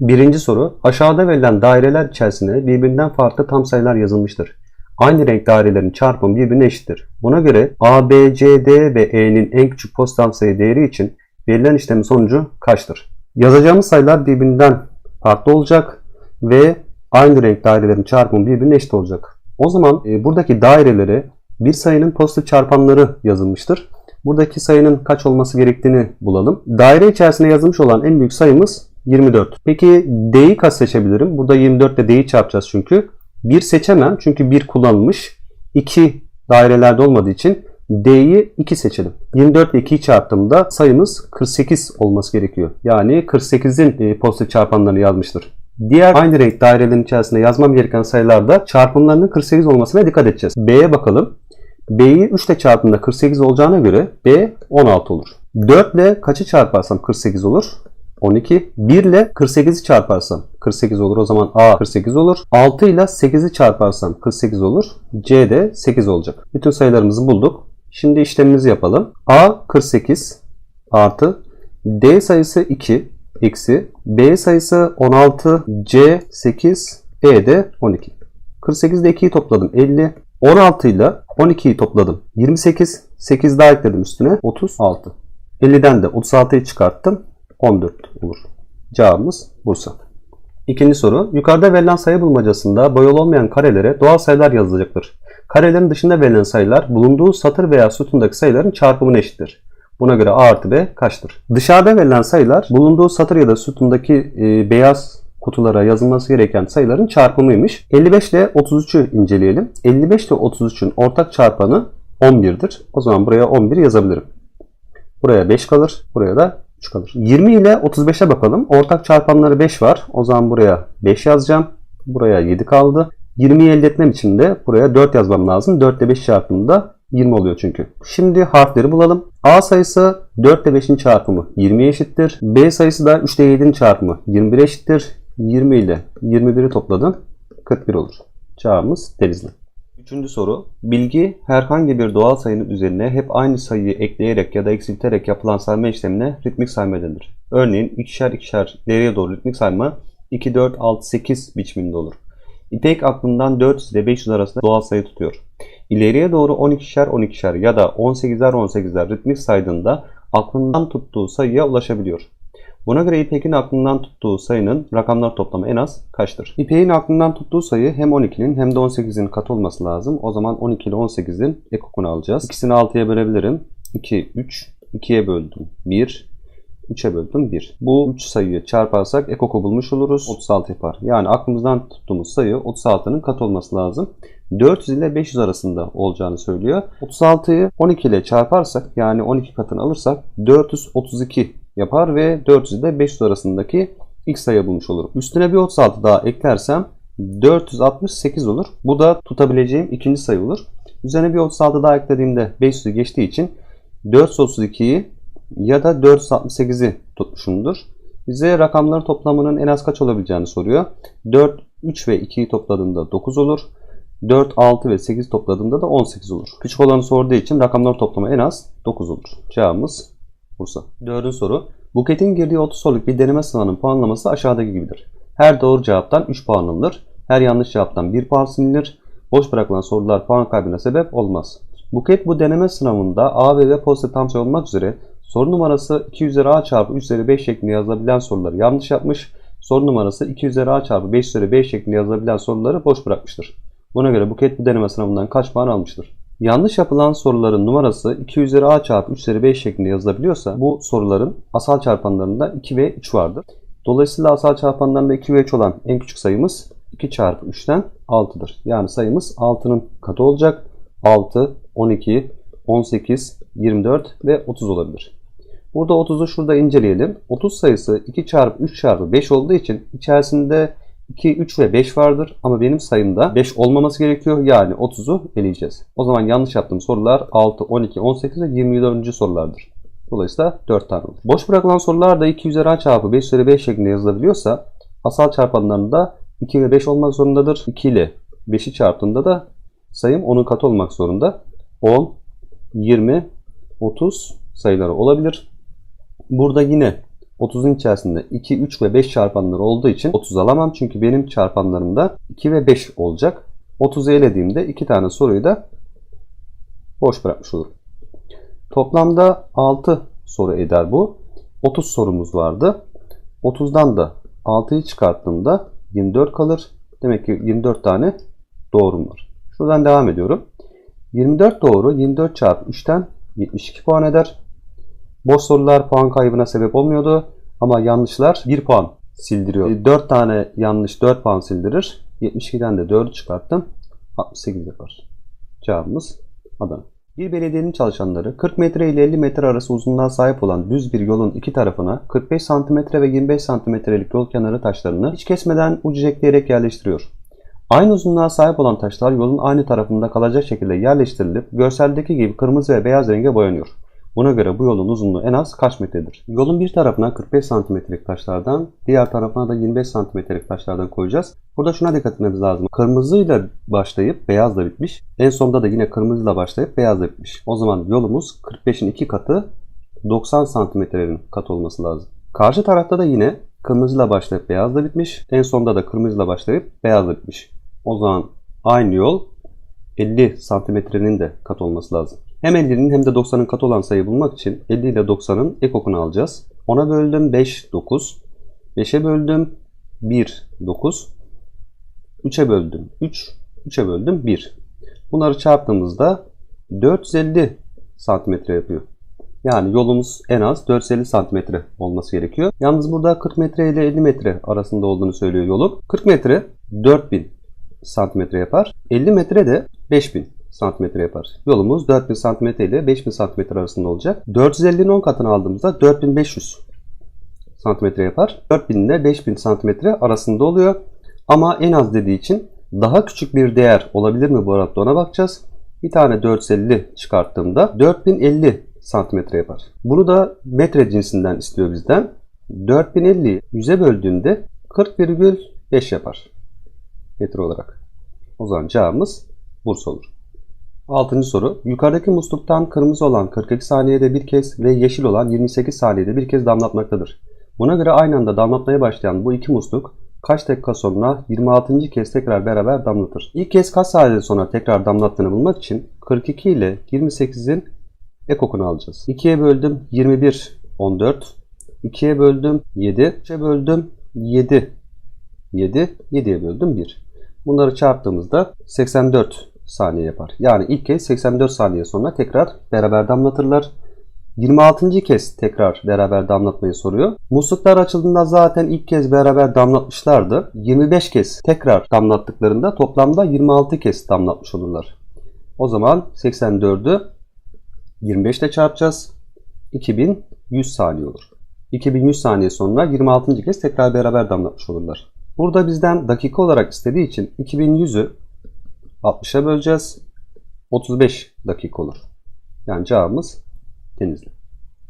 Birinci soru. Aşağıda verilen daireler içerisinde birbirinden farklı tam sayılar yazılmıştır. Aynı renk dairelerin çarpımı birbirine eşittir. Buna göre A, B, C, D ve E'nin en küçük pozitif sayı değeri için verilen işlemin sonucu kaçtır? Yazacağımız sayılar birbirinden farklı olacak ve aynı renk dairelerin çarpımı birbirine eşit olacak. O zaman e, buradaki dairelere bir sayının pozitif çarpanları yazılmıştır. Buradaki sayının kaç olması gerektiğini bulalım. Daire içerisinde yazılmış olan en büyük sayımız 24. Peki D'yi kaç seçebilirim? Burada 24 ile D'yi çarpacağız çünkü. 1 seçemem çünkü 1 kullanılmış. 2 dairelerde olmadığı için D'yi 2 seçelim. 24 ile 2'yi çarptığımda sayımız 48 olması gerekiyor. Yani 48'in e, pozitif çarpanlarını yazmıştır. Diğer aynı renk dairelerin içerisinde yazmam gereken sayılarda çarpımlarının 48 olmasına dikkat edeceğiz. B'ye bakalım. B'yi 3 ile çarptığında 48 olacağına göre B 16 olur. 4 ile kaçı çarparsam 48 olur? 12. 1 ile 48'i çarparsam 48 olur. O zaman A 48 olur. 6 ile 8'i çarparsam 48 olur. C de 8 olacak. Bütün sayılarımızı bulduk. Şimdi işlemimizi yapalım. A 48 artı D sayısı 2 eksi B sayısı 16 C 8 E de 12. 48 ile 2'yi topladım 50. 16 ile 12'yi topladım 28. 8 daha ekledim üstüne 36. 50'den de 36'yı çıkarttım 14 olur. Cevabımız Bursa. İkinci soru. Yukarıda verilen sayı bulmacasında boyalı olmayan karelere doğal sayılar yazılacaktır. Karelerin dışında verilen sayılar bulunduğu satır veya sütundaki sayıların çarpımına eşittir. Buna göre A artı B kaçtır? Dışarıda verilen sayılar bulunduğu satır ya da sütundaki e, beyaz kutulara yazılması gereken sayıların çarpımıymış. 55 ile 33'ü inceleyelim. 55 ile 33'ün ortak çarpanı 11'dir. O zaman buraya 11 yazabilirim. Buraya 5 kalır. Buraya da 3 kalır. 20 ile 35'e bakalım. Ortak çarpanları 5 var. O zaman buraya 5 yazacağım. Buraya 7 kaldı. 20'yi elde etmem için de buraya 4 yazmam lazım. 4 ile 5 çarpımında 20 oluyor çünkü. Şimdi harfleri bulalım. A sayısı 4 ile 5'in çarpımı 20'ye eşittir. B sayısı da 3 ile 7'nin çarpımı 21'e eşittir. 20 ile 21'i topladım. 41 olur. Cevabımız Denizli. Üçüncü soru. Bilgi herhangi bir doğal sayının üzerine hep aynı sayıyı ekleyerek ya da eksilterek yapılan sayma işlemine ritmik sayma denir. Örneğin ikişer ikişer ileriye doğru ritmik sayma 2, 4, 6, 8 biçiminde olur. İpek aklından 400 ile 500 arasında doğal sayı tutuyor. İleriye doğru 12'şer 12'şer ya da 18'er 18'er ritmik saydığında aklından tuttuğu sayıya ulaşabiliyor. Buna göre İpek'in aklından tuttuğu sayının rakamlar toplamı en az kaçtır? İpek'in aklından tuttuğu sayı hem 12'nin hem de 18'in katı olması lazım. O zaman 12 ile 18'in ekokunu alacağız. İkisini 6'ya bölebilirim. 2, 3, 2'ye böldüm 1, 3'e böldüm 1. Bu 3 sayıyı çarparsak ekoku bulmuş oluruz. 36 yapar. Yani aklımızdan tuttuğumuz sayı 36'nın katı olması lazım. 400 ile 500 arasında olacağını söylüyor. 36'yı 12 ile çarparsak yani 12 katını alırsak 432 yapar ve 400 ile 500 arasındaki ilk sayı bulmuş olurum. Üstüne bir 36 daha eklersem 468 olur. Bu da tutabileceğim ikinci sayı olur. Üzerine bir 36 daha eklediğimde 500'ü geçtiği için 432'yi ya da 468'i tutmuşumdur. Bize rakamların toplamının en az kaç olabileceğini soruyor. 4, 3 ve 2'yi topladığımda 9 olur. 4, 6 ve 8 topladığımda da 18 olur. Küçük olanı sorduğu için rakamların toplamı en az 9 olur. Cevabımız Bursa. Dördüncü soru. Buket'in girdiği 30 soruluk bir deneme sınavının puanlaması aşağıdaki gibidir. Her doğru cevaptan 3 puan alınır. Her yanlış cevaptan 1 puan silinir. Boş bırakılan sorular puan kaybına sebep olmaz. Buket bu deneme sınavında A ve B pozitif tam sayı olmak üzere soru numarası 2 üzeri A çarpı 3 üzeri 5 şeklinde yazılabilen soruları yanlış yapmış. Soru numarası 2 üzeri A çarpı 5 üzeri 5 şeklinde yazılabilen soruları boş bırakmıştır. Buna göre Buket bu deneme sınavından kaç puan almıştır? Yanlış yapılan soruların numarası 2 üzeri a çarpı 3 üzeri 5 şeklinde yazılabiliyorsa bu soruların asal çarpanlarında 2 ve 3 vardır. Dolayısıyla asal çarpanlarında 2 ve 3 olan en küçük sayımız 2 çarpı 3'ten 6'dır. Yani sayımız 6'nın katı olacak. 6, 12, 18, 24 ve 30 olabilir. Burada 30'u şurada inceleyelim. 30 sayısı 2 çarpı 3 çarpı 5 olduğu için içerisinde 2, 3 ve 5 vardır ama benim sayımda 5 olmaması gerekiyor. Yani 30'u eleyeceğiz. O zaman yanlış yaptığım sorular 6, 12, 18 ve 24. sorulardır. Dolayısıyla 4 tane olur. Boş bırakılan sorular da 2 üzeri a çarpı 5 üzeri 5 şeklinde yazılabiliyorsa asal çarpanlarında 2 ve 5 olmak zorundadır. 2 ile 5'i çarptığında da sayım 10'un katı olmak zorunda. 10, 20, 30 sayıları olabilir. Burada yine 30'un içerisinde 2, 3 ve 5 çarpanları olduğu için 30 alamam. Çünkü benim çarpanlarımda 2 ve 5 olacak. 30'u elediğimde 2 tane soruyu da boş bırakmış olurum. Toplamda 6 soru eder bu. 30 sorumuz vardı. 30'dan da 6'yı çıkarttığımda 24 kalır. Demek ki 24 tane doğrum var. Şuradan devam ediyorum. 24 doğru 24 çarpı 3'ten 72 puan eder. Boş sorular puan kaybına sebep olmuyordu. Ama yanlışlar 1 puan sildiriyor. 4 tane yanlış 4 puan sildirir. 72'den de 4'ü çıkarttım. 68 yapar. Cevabımız Adana. Bir belediyenin çalışanları 40 metre ile 50 metre arası uzunluğa sahip olan düz bir yolun iki tarafına 45 cm ve 25 cm'lik yol kenarı taşlarını hiç kesmeden ucu ekleyerek yerleştiriyor. Aynı uzunluğa sahip olan taşlar yolun aynı tarafında kalacak şekilde yerleştirilip görseldeki gibi kırmızı ve beyaz renge boyanıyor. Buna göre bu yolun uzunluğu en az kaç metredir? Yolun bir tarafına 45 santimetrelik taşlardan, diğer tarafına da 25 santimetrelik taşlardan koyacağız. Burada şuna dikkat etmemiz lazım. Kırmızıyla başlayıp beyazla bitmiş. En sonunda da yine kırmızıyla başlayıp beyazla bitmiş. O zaman yolumuz 45'in 2 katı 90 santimetrenin kat olması lazım. Karşı tarafta da yine kırmızıyla başlayıp beyazla bitmiş. En sonunda da kırmızıyla başlayıp beyazla bitmiş. O zaman aynı yol 50 santimetrenin de kat olması lazım. Hem 50'nin hem de 90'ın kat olan sayı bulmak için 50 ile 90'ın ekokunu alacağız. 10'a böldüm 5, 9. 5'e böldüm 1, 9. 3'e böldüm 3. 3'e böldüm 1. Bunları çarptığımızda 450 santimetre yapıyor. Yani yolumuz en az 450 santimetre olması gerekiyor. Yalnız burada 40 metre ile 50 metre arasında olduğunu söylüyor yolun. 40 metre 4000 santimetre yapar. 50 metre de 5000 santimetre yapar. Yolumuz 4000 santimetre ile 5000 santimetre arasında olacak. 450'nin 10 katını aldığımızda 4500 santimetre yapar. 4000 ile 5000 santimetre arasında oluyor. Ama en az dediği için daha küçük bir değer olabilir mi bu arada ona bakacağız. Bir tane 450 çıkarttığımda 4050 santimetre yapar. Bunu da metre cinsinden istiyor bizden. 4050'yi 100'e böldüğünde 40,5 yapar. Metre olarak. O zaman cevabımız Bursa olur. Altıncı soru. Yukarıdaki musluktan kırmızı olan 42 saniyede bir kez ve yeşil olan 28 saniyede bir kez damlatmaktadır. Buna göre aynı anda damlatmaya başlayan bu iki musluk kaç dakika sonra 26. kez tekrar beraber damlatır? İlk kez kaç saniye sonra tekrar damlattığını bulmak için 42 ile 28'in ekokunu alacağız. 2'ye böldüm 21, 14. 2'ye böldüm 7. 3'e böldüm 7. 7, 7'ye böldüm 1. Bunları çarptığımızda 84 saniye yapar. Yani ilk kez 84 saniye sonra tekrar beraber damlatırlar. 26. kez tekrar beraber damlatmayı soruyor. Musluklar açıldığında zaten ilk kez beraber damlatmışlardı. 25 kez tekrar damlattıklarında toplamda 26 kez damlatmış olurlar. O zaman 84'ü 25 ile çarpacağız. 2100 saniye olur. 2100 saniye sonra 26. kez tekrar beraber damlatmış olurlar. Burada bizden dakika olarak istediği için 2100'ü 60'a böleceğiz. 35 dakika olur. Yani cevabımız Denizli.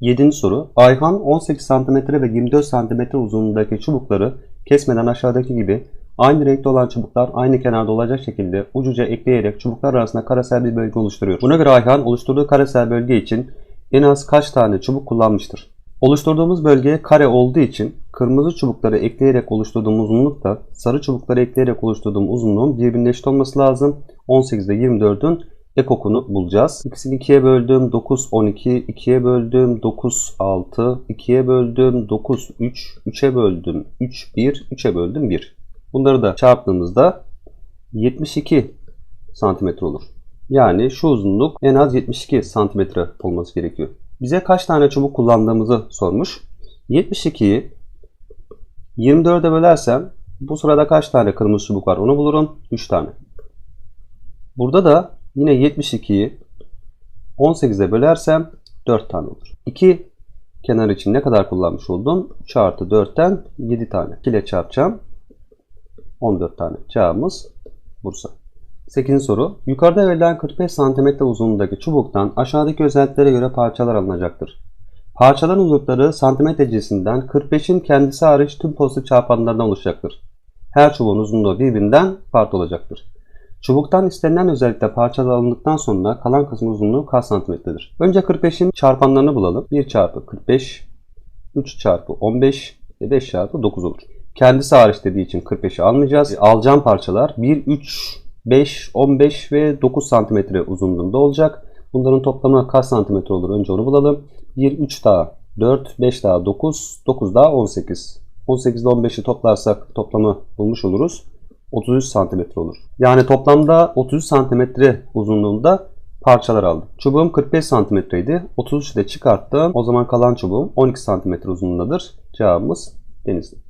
7. soru. Ayhan 18 cm ve 24 cm uzunluğundaki çubukları kesmeden aşağıdaki gibi aynı renkte olan çubuklar aynı kenarda olacak şekilde ucuca ekleyerek çubuklar arasında karesel bir bölge oluşturuyor. Buna göre Ayhan oluşturduğu karesel bölge için en az kaç tane çubuk kullanmıştır? Oluşturduğumuz bölge kare olduğu için kırmızı çubukları ekleyerek oluşturduğum uzunlukta sarı çubukları ekleyerek oluşturduğum uzunluğun birbirine eşit olması lazım. 18 ile 24'ün ekokunu bulacağız. İkisini 2'ye böldüm 9, 12, 2'ye böldüm 9, 6, 2'ye böldüm 9, 3, 3'e böldüm 3, 1, 3'e böldüm 1. Bunları da çarptığımızda 72 santimetre olur. Yani şu uzunluk en az 72 santimetre olması gerekiyor. Bize kaç tane çubuk kullandığımızı sormuş. 72'yi 24'e bölersem bu sırada kaç tane kırmızı çubuk var onu bulurum. 3 tane. Burada da yine 72'yi 18'e bölersem 4 tane olur. 2 kenar için ne kadar kullanmış oldum? 3 artı 4'ten 7 tane. 2 ile çarpacağım. 14 tane. Cevabımız Bursa. 8. soru. Yukarıda verilen 45 cm uzunluğundaki çubuktan aşağıdaki özelliklere göre parçalar alınacaktır. Parçaların uzunlukları santimetre cinsinden 45'in kendisi hariç tüm pozitif çarpanlardan oluşacaktır. Her çubuğun uzunluğu birbirinden farklı olacaktır. Çubuktan istenilen özellikle parçalar alındıktan sonra kalan kısmın uzunluğu kaç santimetredir? Önce 45'in çarpanlarını bulalım. 1 çarpı 45 3 çarpı 15 ve 5 çarpı 9 olur. Kendisi hariç dediği için 45'i almayacağız. E, Alacağım parçalar 1, 3, 5, 15 ve 9 santimetre uzunluğunda olacak. Bunların toplamı kaç santimetre olur? Önce onu bulalım. 1, 3 daha 4, 5 daha 9, 9 daha 18. 18 ile 15'i toplarsak toplamı bulmuş oluruz. 33 santimetre olur. Yani toplamda 33 santimetre uzunluğunda parçalar aldım. Çubuğum 45 santimetreydi. 33 ile çıkarttım. O zaman kalan çubuğum 12 santimetre uzunluğundadır. Cevabımız denizli.